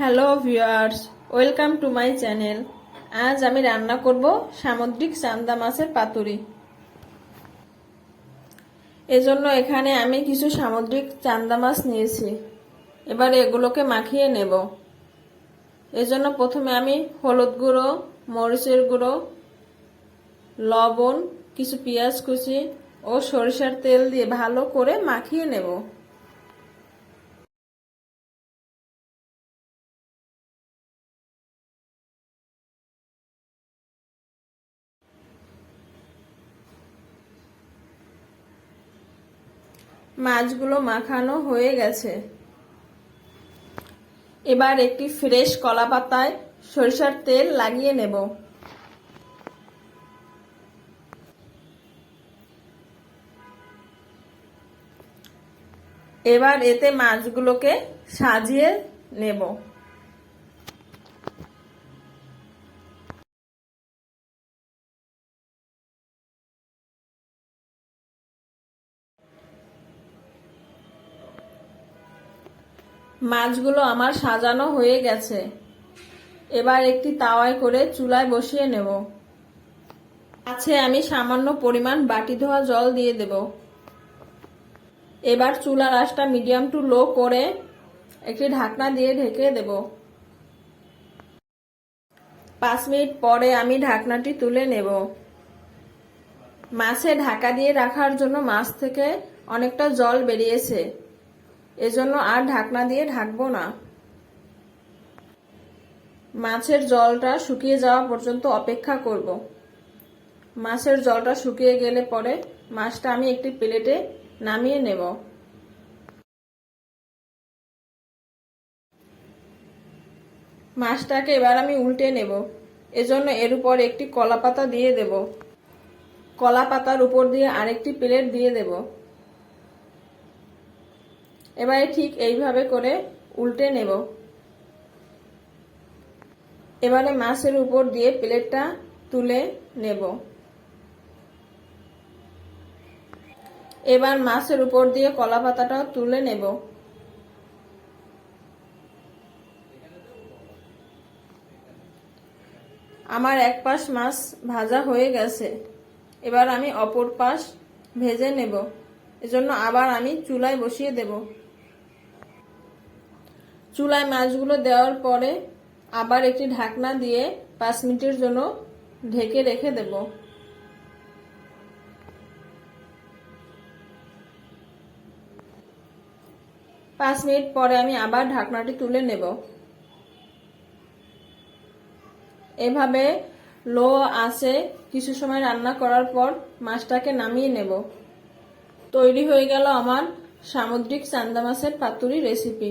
Hello viewers, welcome to my channel. আজ আমি রান্না করব সামুদ্রিক চান্দা মাছের পাতুরি। এজন্য এখানে আমি কিছু সামুদ্রিক চান্দা মাছ নিয়েছি। এবার এগুলোকে মাখিয়ে নেব। এজন্য প্রথমে আমি হলুদ গুঁড়ো, মরিচের গুঁড়ো, লবণ, কিছু পেঁয়াজ কুচি ও সরিষার তেল দিয়ে ভালো করে মাখিয়ে নেব। মাছগুলো মাখানো হয়ে গেছে। এবার একটি ফ্রেশ কলা পাতায় সরিষার তেল লাগিয়ে নেব। এবার এতে মাছগুলোকে সাজিয়ে নেব। মাছগুলো আমার সাজানো হয়ে গেছে। এবার একটি তাওয়ায় করে চুলায় বসিয়ে নেব। আছে আমি সামান্য পরিমাণ বাটি ধোয়া জল দিয়ে দেব। এবার চুলার আঁচটা মিডিয়াম টু লো করে একটি ঢাকনা দিয়ে ঢেকে দেব। পাঁচ মিনিট পরে আমি ঢাকনাটি তুলে নেব। মাছে ঢাকা দিয়ে রাখার জন্য মাছ থেকে অনেকটা জল বেরিয়েছে। এজন্য আর ঢাকনা দিয়ে ঢাকবো না। মাছের জলটা শুকিয়ে যাওয়া পর্যন্ত অপেক্ষা করব। মাছের জলটা শুকিয়ে গেলে পরে মাছটা আমি একটি প্লেটে নামিয়ে নেব। মাছটাকে এবার আমি উল্টে নেব। এজন্য এর উপর একটি কলা পাতা দিয়ে দেব। কলা পাতার উপর দিয়ে আরেকটি প্লেট দিয়ে দেব। এবারে ঠিক এইভাবে করে উল্টে নেব। এবারে মাছের উপর দিয়ে প্লেটটা তুলে নেব। এবার মাছের উপর দিয়ে কলা পাতাটাও তুলে নেব। আমার এক পাশ মাছ ভাজা হয়ে গেছে। এবার আমি অপর পাশ ভেজে নেব। এজন্য আবার আমি চুলায় বসিয়ে দেব। চুলায় মাছগুলো দেওয়ার পরে আবার একটি ঢাকনা দিয়ে পাঁচ মিনিটের জন্য ঢেকে রেখে দেব। পাঁচ মিনিট পরে আমি আবার ঢাকনাটি তুলে নেব। এভাবে লো আছে কিছু সময় রান্না করার পর মাছটাকে নামিয়ে নেব। তৈরি হয়ে গেল আমার সামুদ্রিক চান্দা মাছের পাতুরি রেসিপি।